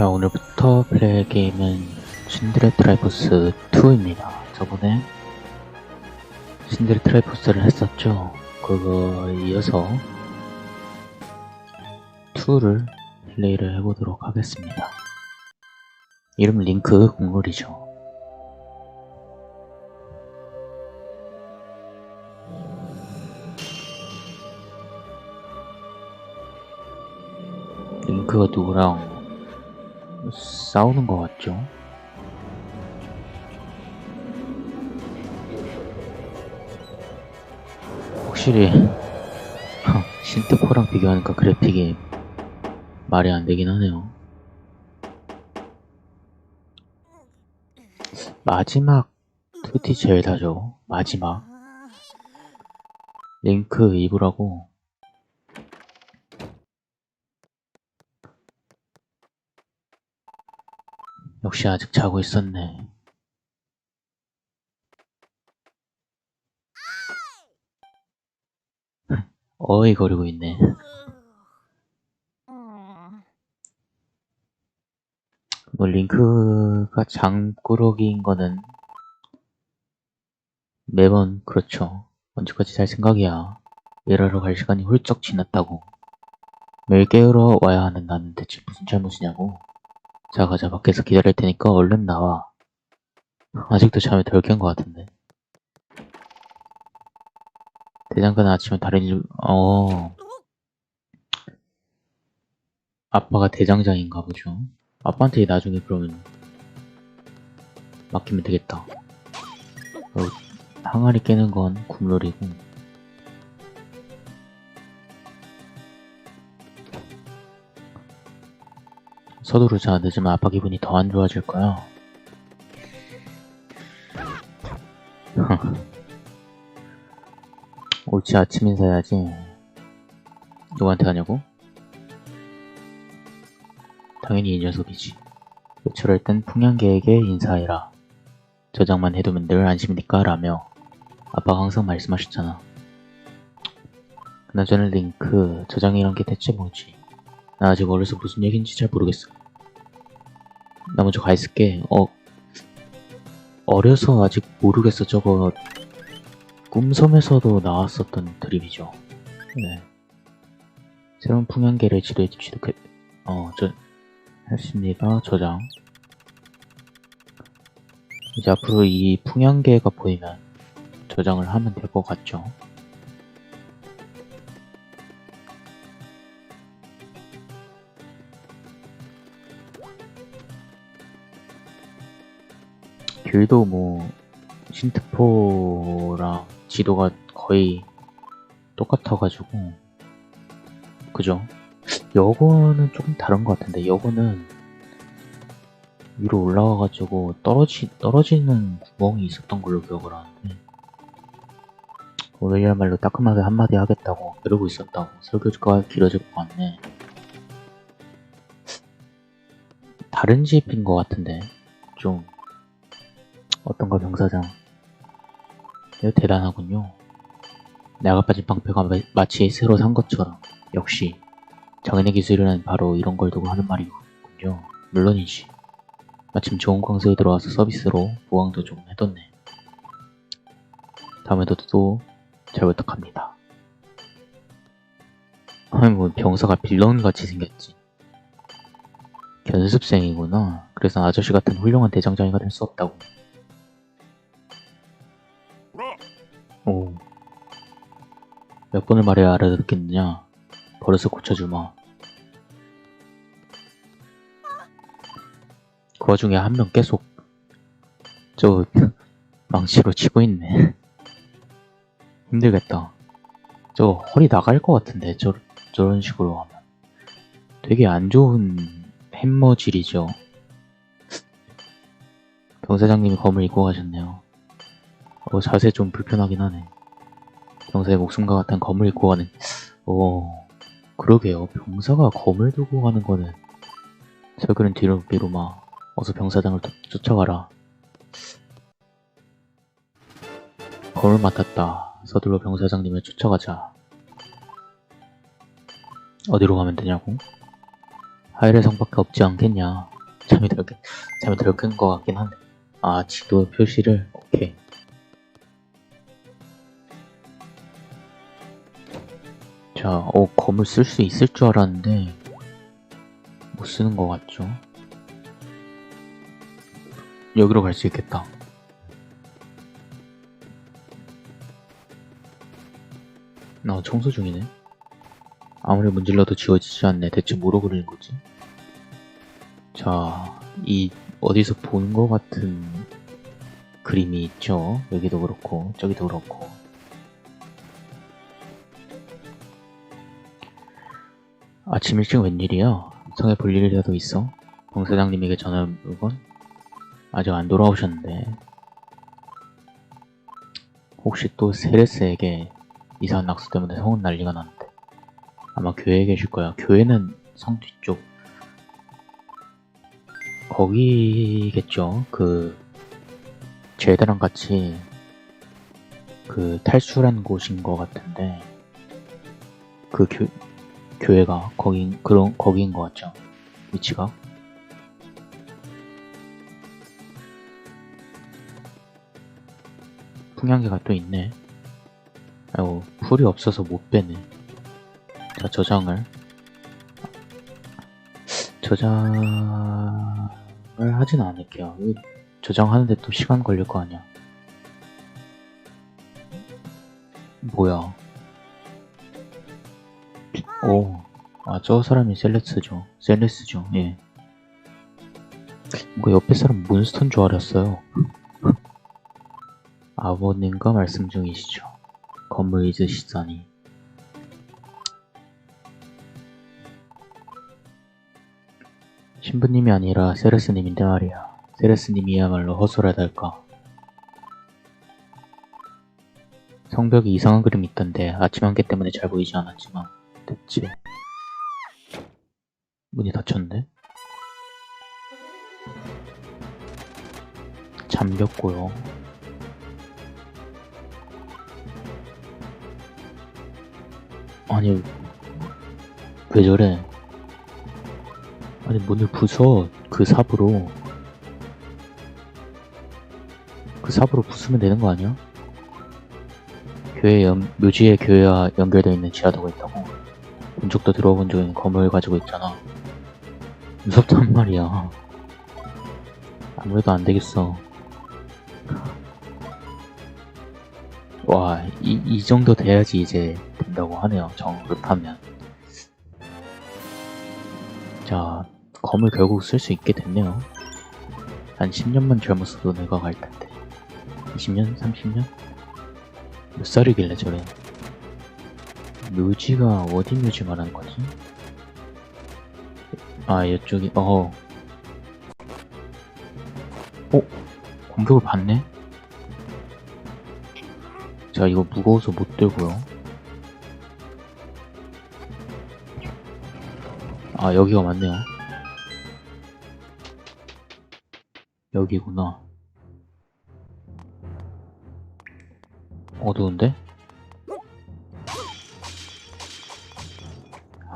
자, 오늘부터 플레이할 게임은 신드레 트라이포스 2입니다. 저번에 신드레 트라이포스를 했었죠. 그거 이어서 2를 플레이를 해보도록 하겠습니다. 이름 링크 국룰이죠. 링크가 누구랑 싸우는 것 같죠? 확실히 신트포랑 비교하니까 그래픽이 말이 안 되긴 하네요. 마지막 투티 제일 다죠. 마지막 링크 이브라고 역시 아직 자고 있었네. 어이거리고 있네. 뭐 링크가 장꾸러기인 거는 매번 그렇죠. 언제까지 잘 생각이야. 일하러 갈 시간이 훌쩍 지났다고. 매일 깨우러 와야 하는 나는 대체 무슨 잘못이냐고. 자 가자 밖에서 기다릴 테니까 얼른 나와. 아직도 잠이 덜 깬 것 같은데. 대장간은 아침에 다른 일, 어. 아빠가 대장장인가 보죠. 아빠한테 나중에 그러면 맡기면 되겠다. 어, 항아리 깨는 건 국룰이고. 서두르자 늦으면 아빠 기분이 더 안 좋아질 거야. 옳지 아침 인사해야지. 누구한테 하냐고? 당연히 이 녀석이지. 외출할 땐 풍향계에게 인사해라. 저장만 해두면 늘 안심이니까 라며 아빠가 항상 말씀하셨잖아. 그나저나 링크 저장이란 게 대체 뭐지? 나 아직 어려서 무슨 얘기인지 잘 모르겠어. 나 먼저 가 있을게. 어, 어려서 아직 모르겠어. 저거 꿈섬에서도 나왔었던 드립이죠. 네. 새로운 풍향계를 지도해 취득해, 어, 저, 했습니다. 저장. 이제 앞으로 이 풍향계가 보이면 저장을 하면 될 것 같죠. 길도 뭐 신트포랑 지도가 거의 똑같아가지고. 그죠? 여거는 조금 다른 것 같은데 여거는 위로 올라와가지고 떨어지 떨어지는 구멍이 있었던 걸로 기억을 하는데. 오늘이야말로 따끔하게 한마디 하겠다고 이러고 있었다고 설교가 길어질 것 같네. 다른 집인 것 같은데 좀 어떤가 병사장 이거 대단하군요. 내가 빠진 방패가 마- 마치 새로 산 것처럼. 역시 장인의 기술이란 바로 이런 걸 두고 하는 말이군요. 물론이지. 마침 좋은 광수에 들어와서 서비스로 보강도 조금 해뒀네. 다음에도 또 잘 부탁합니다. 아니 뭐 병사가 빌런같이 생겼지. 견습생이구나. 그래서 아저씨 같은 훌륭한 대장장이가 될 수 없다고 오. 몇 번을 말해야 알아듣겠느냐? 버릇을 고쳐주마. 그 와중에 한 명 계속 저 망치로 치고 있네. 힘들겠다. 저 허리 나갈 것 같은데 저 저런 식으로 하면 되게 안 좋은 햄머질이죠. 병사장님이 검을 입고 가셨네요. 어, 자세 좀 불편하긴 하네. 병사의 목숨과 같은 검을 입고 가는, 어, 그러게요. 병사가 검을 들고 가는 거는, 설교는 뒤로 막, 어서 병사장을 쫓- 쫓아가라. 검을 맡았다. 서둘러 병사장님을 쫓아가자. 어디로 가면 되냐고? 하이레 성밖에 없지 않겠냐. 잠이 들었, 잠이 들었던 것 같긴 한데. 아, 지도 표시를, 오케이. 자, 어, 검을 쓸 수 있을 줄 알았는데, 못 쓰는 것 같죠? 여기로 갈 수 있겠다. 나 청소 중이네. 아무리 문질러도 지워지지 않네. 대체 뭐로 그리는 거지? 자, 이 어디서 본 것 같은 그림이 있죠. 여기도 그렇고 저기도 그렇고. 아침 일찍 웬일이야? 성에 볼 일이라도 있어? 봉 사장님에게 전화 물건? 아직 안 돌아오셨는데. 혹시 또 세레스에게 이상한 낙수 때문에 성은 난리가 났는데. 아마 교회에 계실 거야. 교회는 성 뒤쪽. 거기겠죠. 그, 제드랑 같이 그 탈출한 곳인 것 같은데. 그 교, 교회가 거긴, 그런, 거기인 것 같죠. 위치가. 풍향계가 또 있네. 아이고, 풀이 없어서 못 빼네. 자, 저장을. 저장을 하진 않을게요. 저장하는데 또 시간 걸릴 거 아니야. 뭐야. 오, 아, 저 사람이 셀레스죠. 셀레스죠, 예. 이거 옆에 사람 몬스터인 줄 알았어요. 아버님과 말씀 중이시죠. 건물 잊으시다니. 신부님이 아니라 세레스님인데 말이야. 세레스님이야말로 허술하달까. 성벽에 이상한 그림이 있던데 아침 안개 때문에 잘 보이지 않았지만 대체 문이 닫혔는데? 잠겼고요. 아니 왜 저래? 아니 문을 부숴 그 삽으로 그 삽으로 부수면 되는 거 아니야? 교회 연, 묘지에 교회와 연결되어 있는 지하도가 있다고 본 적도 들어본 있는 검을 가지고 있잖아 무섭단 말이야 아무래도 안 되겠어 와, 이, 이 정도 돼야지 이제 된다고 하네요. 정급하면. 자, 검을 결국 쓸 수 있게 됐네요. 한 10년만 젊었어도 내가 갈 텐데. 20년? 30년? 몇 살이길래 저래. 묘지가 어디 묘지 말하는 거지? 아, 이쪽이, 어. 어? 공격을 받네? 자, 이거 무거워서 못 들고요. 아, 여기가 맞네요. 여기구나. 어두운데?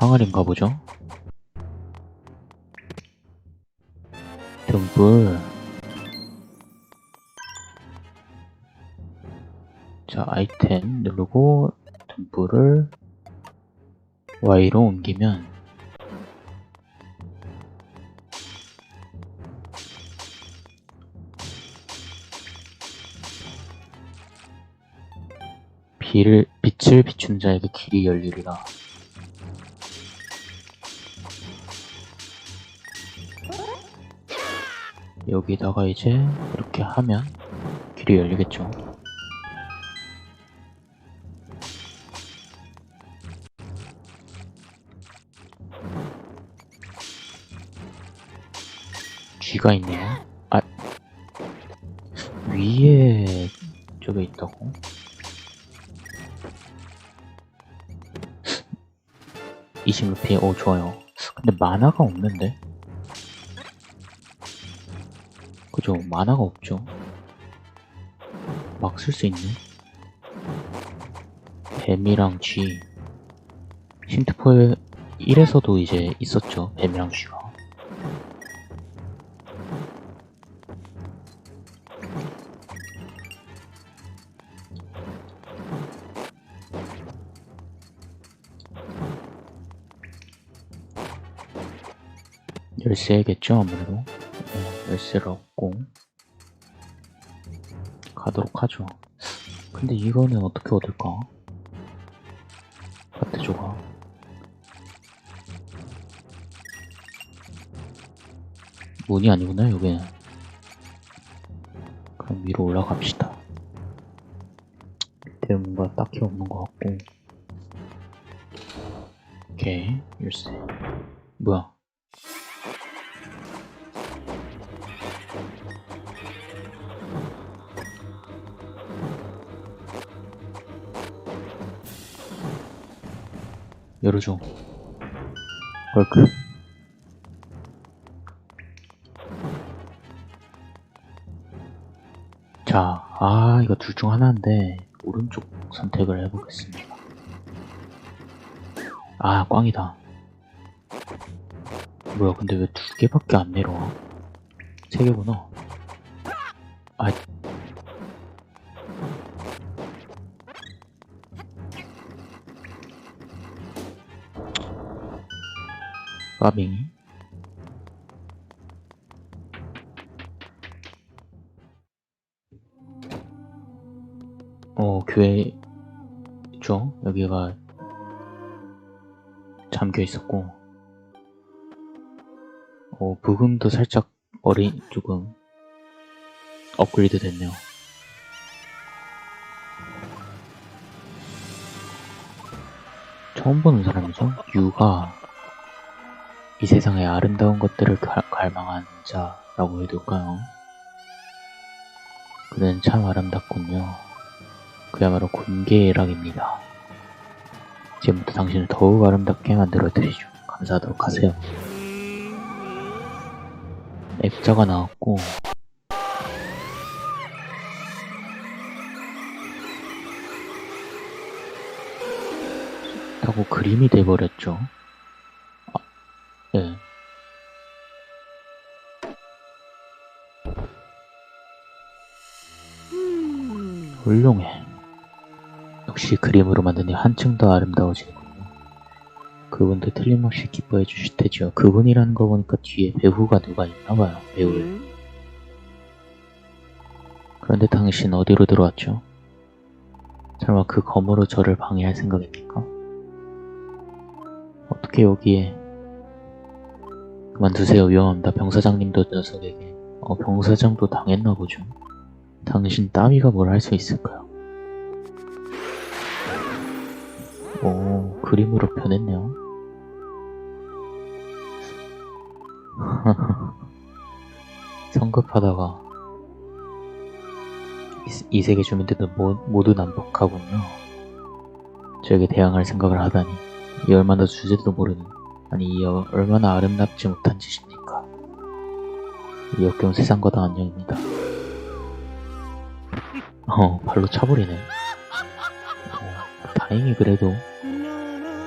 항아리인가 보죠? 등불. 자, 아이템 누르고 등불을 Y로 옮기면 빛을 비춘 자에게 길이 열리리라. 여기다가 이제 이렇게 하면 길이 열리겠죠. 쥐가 있네요. 아, 위에 쪽에 있다고? (26피) 오 좋아요 근데 만화가 없는데 뭐죠? 만화가 없죠. 막 쓸 수 있네. 뱀이랑 쥐. 힌트폴 1에서도 이제 있었죠. 뱀이랑 쥐가. 열쇠겠죠 아무래도 열쇠를 얻고 가도록 하죠. 근데 이거는 어떻게 얻을까? 하트 조각 문이 아니구나 여기는 그럼 위로 올라갑시다. 밑에 뭔가 딱히 없는 것 같고. 오케이 열쇠 뭐야 열어줘. 얼크. 자, 아 이거 둘 중 하나인데 오른쪽 선택을 해보겠습니다. 아 꽝이다. 뭐야 근데 왜 두 개밖에 안 내려와? 세 개구나 까빙이 어 교회 있죠? 여기가 잠겨 있었고. 어 부금도 살짝 어린 조금 업그레이드 됐네요. 처음 보는 사람이죠? 유가 이 세상의 아름다운 것들을 갈- 갈망한 자라고 해둘까요? 그는 참 아름답군요. 그야말로 군계락입니다. 지금부터 당신을 더욱 아름답게 만들어 드리죠. 감사하도록 하세요. 액자가 나왔고 하고 그림이 돼버렸죠. 훌륭해. 역시 그림으로 만드니 한층 더 아름다워지는군요. 그분도 틀림없이 기뻐해 주실 테지요. 그분이라는 거 보니까 뒤에 배우가 누가 있나 봐요. 배우를. 그런데 당신 어디로 들어왔죠? 설마 그 검으로 저를 방해할 생각입니까? 어떻게 여기에 그만두세요 위험합니다 병사장님도 녀석에게 어 병사장도 당했나 보죠 당신 따위가 뭘 할 수 있을까요? 오 그림으로 변했네요. 성급하다가 이, 이 세계 주민들도 모, 모두 난폭하군요. 저에게 대항할 생각을 하다니. 이 얼마나 주제도 모르는 아니 이 어- 얼마나 아름답지 못한 짓입니까? 이 역겨운 세상과도 안녕입니다 어 발로 차버리네 어, 다행히 그래도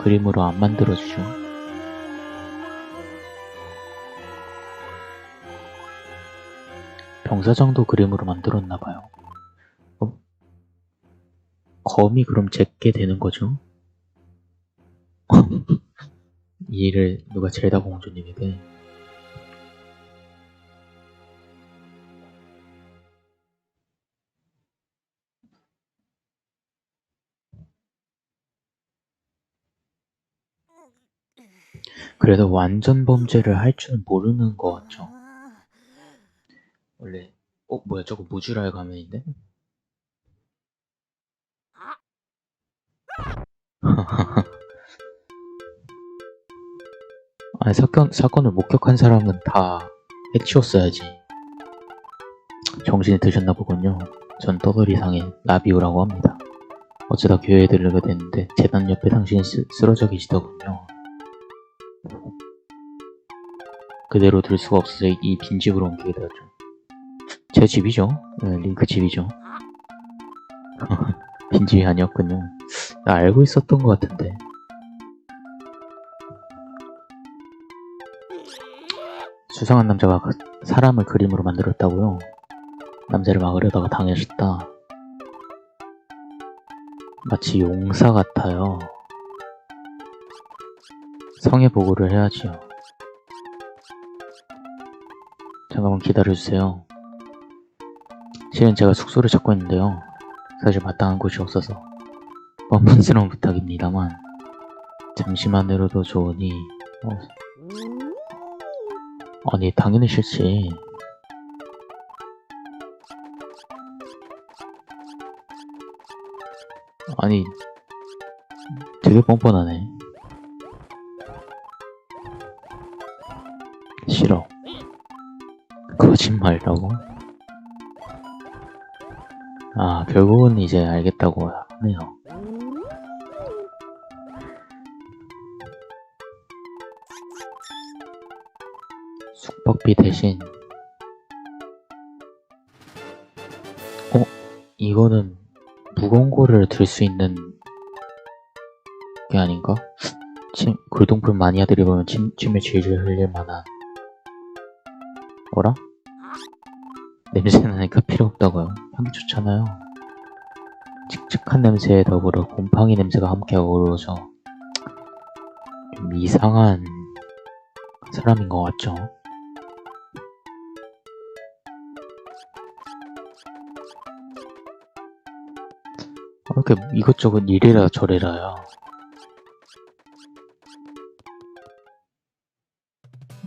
그림으로 안 만들어주죠 병사장도 그림으로 만들었나봐요 어? 검이 그럼 제게 되는 거죠? 이 일을 누가 젤다 공주님에게 그래도 완전 범죄를 할 줄은 모르는 것 같죠. 원래 어 뭐야 저거 무주라의 가면인데? 아니 사건 사건을 목격한 사람은 다 해치웠어야지. 정신이 드셨나 보군요. 전 떠돌이상의 나비오라고 합니다. 어쩌다 교회에 들르게 됐는데 재단 옆에 당신이 쓰, 쓰러져 계시더군요. 그대로 둘 수가 없어서 이 빈집으로 옮기게 되었죠. 제 집이죠. 네, 링크 집이죠. 빈집이 아니었군요. 나 알고 있었던 것 같은데. 수상한 남자가 그 사람을 그림으로 만들었다고요? 남자를 막으려다가 당하셨다. 마치 용사 같아요. 성에 보고를 해야지요. 잠깐만 기다려주세요. 실은 제가 숙소를 찾고 있는데요. 사실 마땅한 곳이 없어서 뻔뻔스러운 부탁입니다만 잠시만으로도 좋으니 어, 아니 당연히 싫지 아니 되게 뻔뻔하네 거짓말이라고? 아 결국은 이제 알겠다고 하네요 숙박비 대신 어? 이거는 무거운 거를 들 수 있는 게 아닌가? 침, 골동품 마니아들이 보면 침, 침을 질질 흘릴 만한 뭐라? 냄새 나니까 필요 없다고요. 향기 좋잖아요. 칙칙한 냄새에 더불어 곰팡이 냄새가 함께 어우러져 좀 이상한 사람인 것 같죠? 왜 이렇게 이것저것 이래라 저래라야.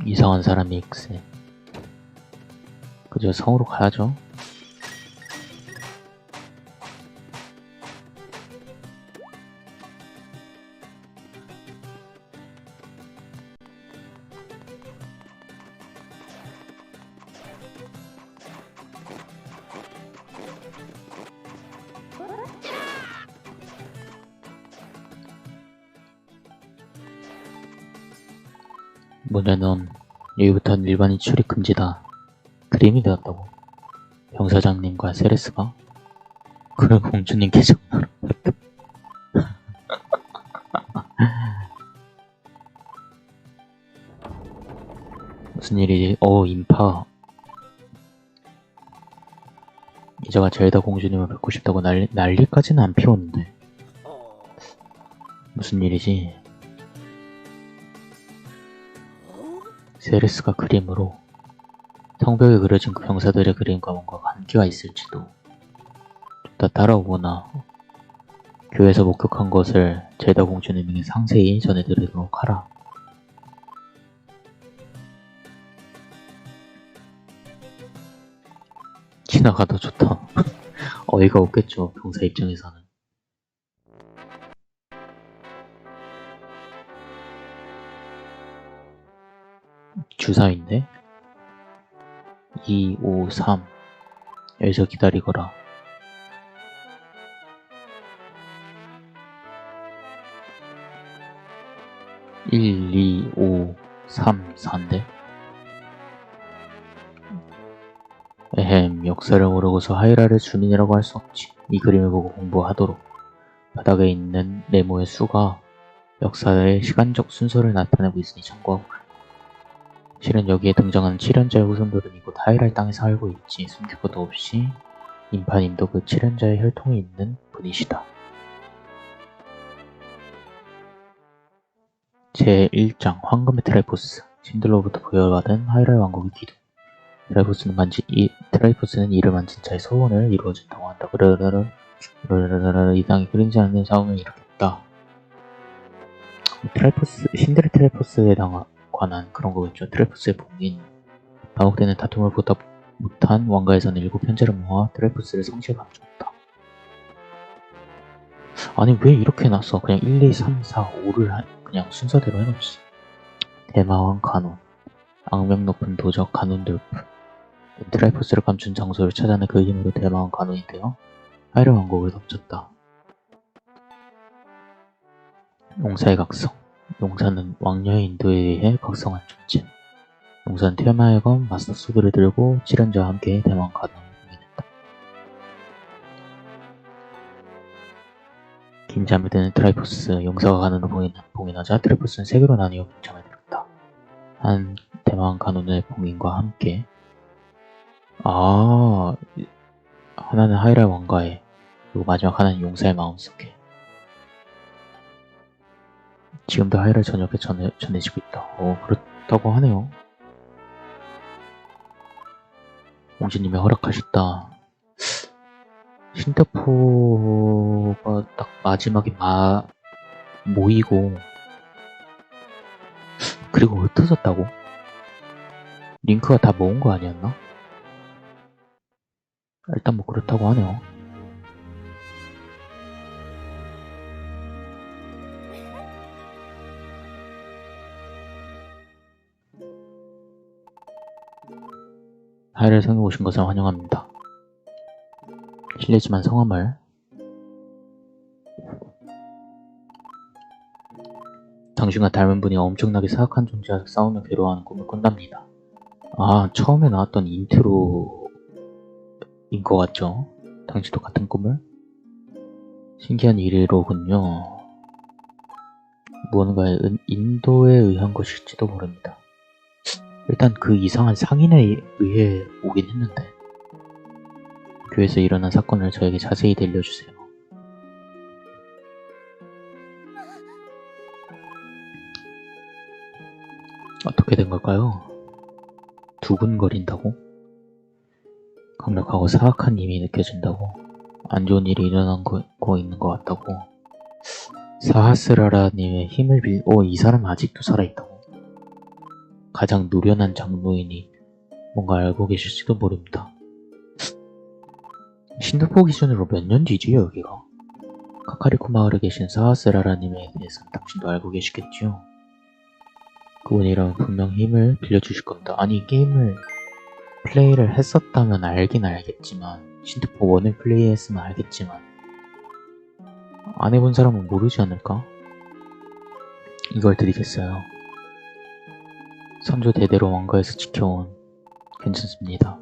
이상한 사람이 익세. 그저 성으로 가야죠. 문제는 여기부터는 일반인 출입 금지다. 그림이 되었다고. 병사장님과 세레스가 공주님께 전화로 왔다. 무슨 일이? 어 인파. 이자가 젤다 공주님을 뵙고 싶다고 난리, 난리까지는 안 피웠는데 무슨 일이지? 세레스가 그림으로 성벽에 그려진 그 병사들의 그림과 뭔가 관계가 있을지도 다 따라오거나 교회에서 목격한 것을 제다 공주님에게 상세히 전해드리도록 하라. 지나가도 좋다. 어이가 없겠죠, 병사 입장에서는. 주사위인데? 2, 5, 3 여기서 기다리거라 일, 이, 오, 삼, 4인데? 에헴, 역사를 모르고서 하이라를 주민이라고 할 수 없지. 이 그림을 보고 공부하도록. 바닥에 있는 네모의 수가 역사의 시간적 순서를 나타내고 있으니 참고하고 실은 여기에 등장하는 7연자의 후손들은 이곳 하이랄 땅에 살고 있지 숨길 것도 없이 인파님도 그 7연자의 혈통이 있는 분이시다. 제1장 황금의 트라이포스 신들로부터 부여받은 하이랄 왕국의 기둥 트라이포스는 만지 이 트라이포스는 이를 만진 자의 소원을 이루어준다고 한다. 그르르르 이 땅에 그림지 않는 싸움을 일으켰다. 트라이포스 신데레 트라이포스에 당한 관한 그런 거겠죠. 트레푸스의 봉인. 반복되는 다툼을 보다 못한 왕가에서는 일곱 편제를 모아 트레푸스를 성시에 감췄다. 아니 왜 이렇게 해놨어? 그냥 1, 2, 3, 4, 5를 그냥 순서대로 해놓지. 대마왕 간원. 악명 높은 도적 간원들프. 트라이포스를 감춘 장소를 찾아내 그 힘으로 대마왕 되어 하이르 왕국을 덮쳤다. 용사의 각성. 용사는 왕녀의 인도에 의해 각성한 존재. 용사는 테마의검 마스터 소드를 들고 칠연자와 함께 대망 가능을 공개했다. 긴 잠이 드는 트라이포스, 용사가 가는을 봉인, 봉인하자 트라이포스는 세 개로 나뉘어 빈 잠에 들었다. 한 대망 간혼의 봉인과 함께 아 하나는 하이랄 왕가에 그리고 마지막 하나는 용사의 마음속에 지금도 하이랄 저녁에 전해, 전해지고 있다. 어 그렇다고 하네요. 공주님이 허락하셨다. 신대포가 딱 마지막에 마 모이고 그리고 흩어졌다고? 링크가 다 모은 거 아니었나? 일단 뭐 그렇다고 하네요. 하이를 성에 오신 것을 환영합니다. 실례지만 성함을 당신과 닮은 분이 엄청나게 사악한 존재와 싸우며 괴로워하는 꿈을 꾼답니다. 아, 처음에 나왔던 인트로인 것 같죠? 당신도 같은 꿈을? 신기한 일이로군요. 무언가 인- 인도에 의한 것일지도 모릅니다. 일단 그 이상한 상인에 의해 오긴 했는데 교회에서 일어난 사건을 저에게 자세히 들려주세요. 어떻게 된 걸까요? 두근거린다고? 강력하고 사악한 힘이 느껴진다고? 안 좋은 일이 거 있는 것 같다고? 사하스라라님의 힘을 빌, 오, 이 사람 아직도 살아있다고? 가장 노련한 장로인이 뭔가 알고 계실지도 모릅니다. 신도포 기준으로 몇 년 뒤지요, 여기가? 카카리코 마을에 계신 사하스라라님에 대해서는 당신도 알고 계시겠지요? 그분이라면 분명 힘을 빌려주실 겁니다. 아니, 게임을 플레이를 했었다면 알긴 알겠지만, 신도포 1을 플레이했으면 알겠지만, 안 해본 사람은 모르지 않을까? 이걸 드리겠어요. 선조 대대로 왕가에서 지켜온 괜찮습니다.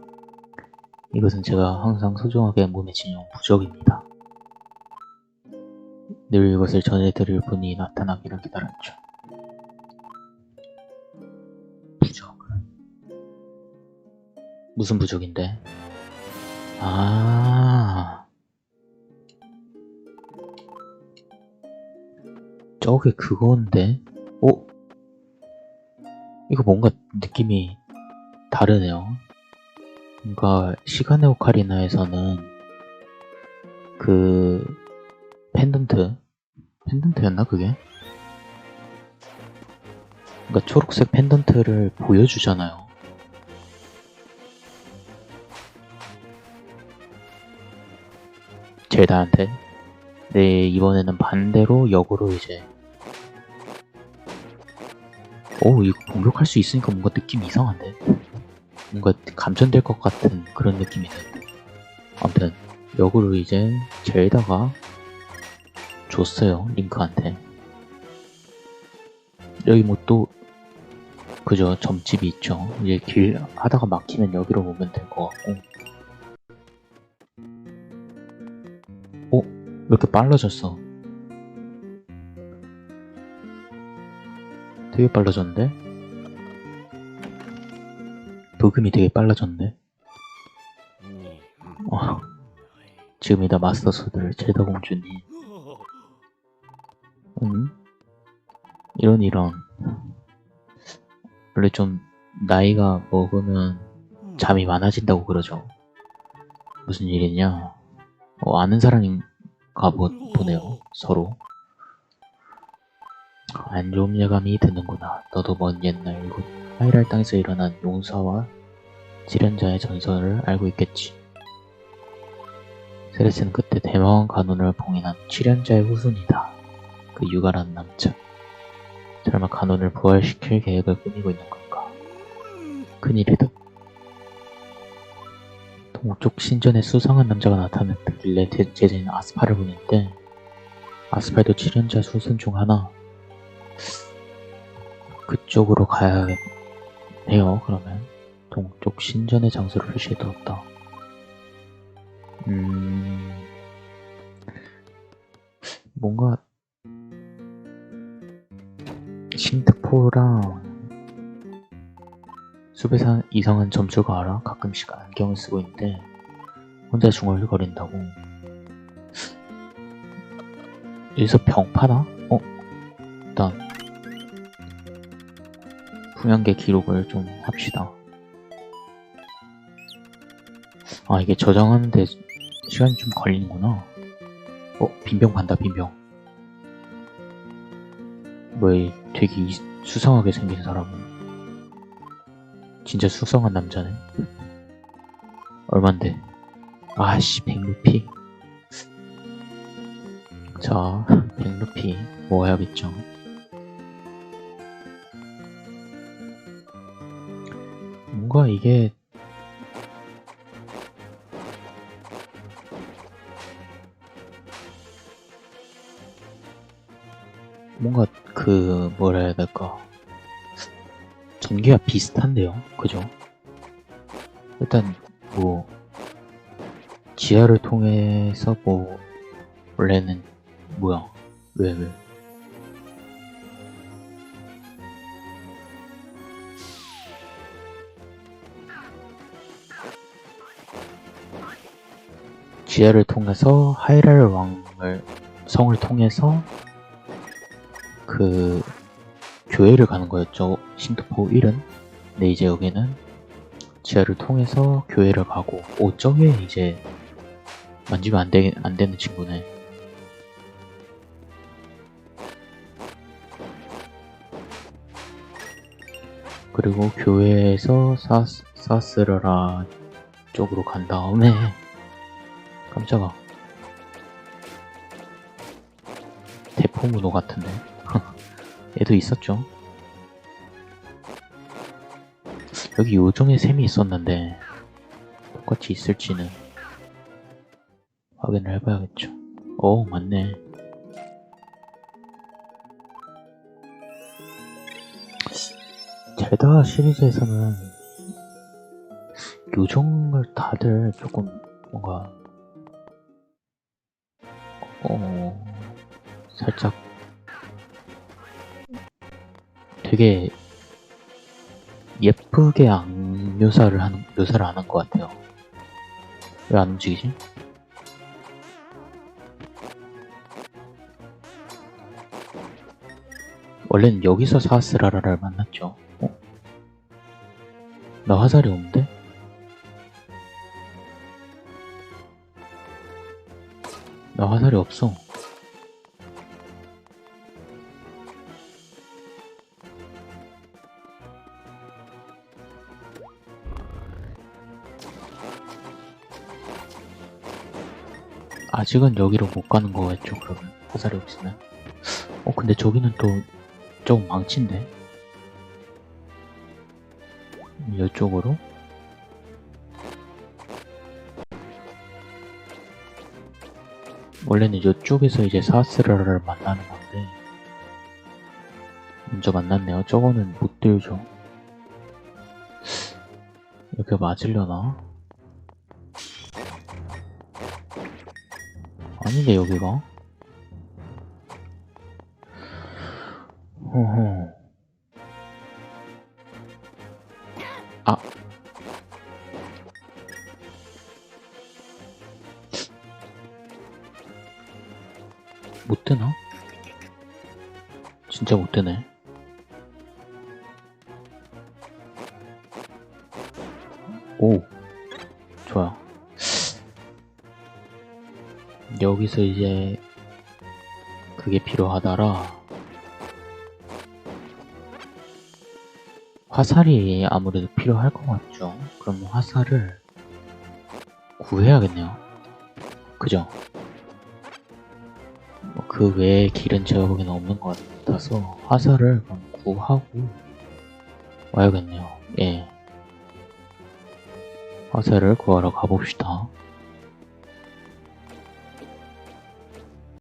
이것은 제가 항상 소중하게 몸에 지녀온 부적입니다. 늘 이것을 전해드릴 분이 나타나기를 기다렸죠. 부적. 무슨 부적인데? 아. 저게 그건데? 어? 이거 뭔가 느낌이 다르네요. 뭔가 시간의 오카리나에서는 그 펜던트 펜던트였나 그게? 그러니까 초록색 펜던트를 보여주잖아요. 젤다한테. 네 이번에는 반대로 역으로 이제 오 이거 공격할 수 있으니까 뭔가 느낌 이상한데? 뭔가 감전될 것 같은 그런 느낌이 드는데. 아무튼 역으로 이제 젤다가 줬어요 링크한테. 여기 뭐 또 그저 점집이 있죠. 이제 길 하다가 막히면 여기로 오면 될 것 같고. 어? 왜 이렇게 빨라졌어 되게 빨라졌는데? 도금이 되게 빨라졌네. 어, 지금이다 마스터 소드를 제다 공주님. 음? 이런 이런. 원래 좀 나이가 먹으면 잠이 많아진다고 그러죠. 무슨 일이냐? 어, 아는 사람인가 보, 보네요. 서로. 안 좋은 예감이 드는구나. 너도 먼 옛날 이곳 하이랄 땅에서 일어난 용사와 지련자의 전설을 알고 있겠지. 세레스는 그때 대마왕 간혼을 봉인한 칠연자의 후손이다. 그 유가라는 남자. 설마 간혼을 부활시킬 계획을 꾸미고 있는 건가? 큰일이다. 동쪽 신전에 수상한 남자가 나타났길래 제- 제자인 아스파를 보냈는데 아스팔도 칠연자 후손 중 하나. 그쪽으로 가야해요. 그러면 동쪽 신전의 장소를 표시해 두었다. 음, 뭔가 신트포랑 숲에 사는 이성은 점수가 알아 가끔씩 안경을 쓰고 있는데 혼자 중얼거린다고 여기서 병 파나? 분양계 기록을 좀 합시다. 아 이게 저장하는데 시간이 좀 걸리는구나. 어? 빈병 판다 빈병. 뭐야 되게 이- 수상하게 생긴 사람은. 진짜 수상한 남자네? 얼만데? 아씨 100루피. 자 100루피. 모아야겠죠 뭔가 이게 뭔가 그 뭐라 해야 될까? 전기와 비슷한데요? 그죠? 일단 뭐 지하를 통해서 뭐 원래는 뭐야? 왜 왜? 지하를 통해서 하이랄 왕을 성을 통해서 그 교회를 가는 거였죠. 싱크포 1은. 근데 이제 여기는 지하를 통해서 교회를 가고 오 저게 이제 만지면 안, 되, 안 되는 친구네. 그리고 교회에서 사스, 사스라라 쪽으로 간 다음에 깜짝아. 대포문호 같은데? 얘도 있었죠? 여기 요정의 셈이 있었는데 똑같이 있을지는 확인을 해봐야겠죠. 어 맞네. 젤다 시리즈에서는 요정을 다들 조금 뭔가 어 살짝 되게 예쁘게 안 묘사를 하는 묘사를 안 한 것 같아요. 왜 안 움직이지? 원래는 여기서 사스라라를 만났죠. 어? 나 화살이 없는데? 나 화살이 없어. 아직은 여기로 못 가는 거겠죠, 그러면. 화살이 없으면. 어, 근데 저기는 또, 조금 망친데? 이쪽으로? 원래는 이쪽에서 이제 사스라를 만나는 건데, 먼저 만났네요. 저거는 못 들죠. 여기가 맞으려나? 아닌데 여기가? 허허. 아. 되나? 진짜 못 되네. 오. 좋아요. 여기서 이제 그게 필요하다라 화살이 아무래도 필요할 것 같죠 그럼 화살을 구해야겠네요 그죠 뭐 그 외에 길은 제가 보기에는 없는 것 같아서 화살을 구하고 와야겠네요. 예. 화살을 구하러 가봅시다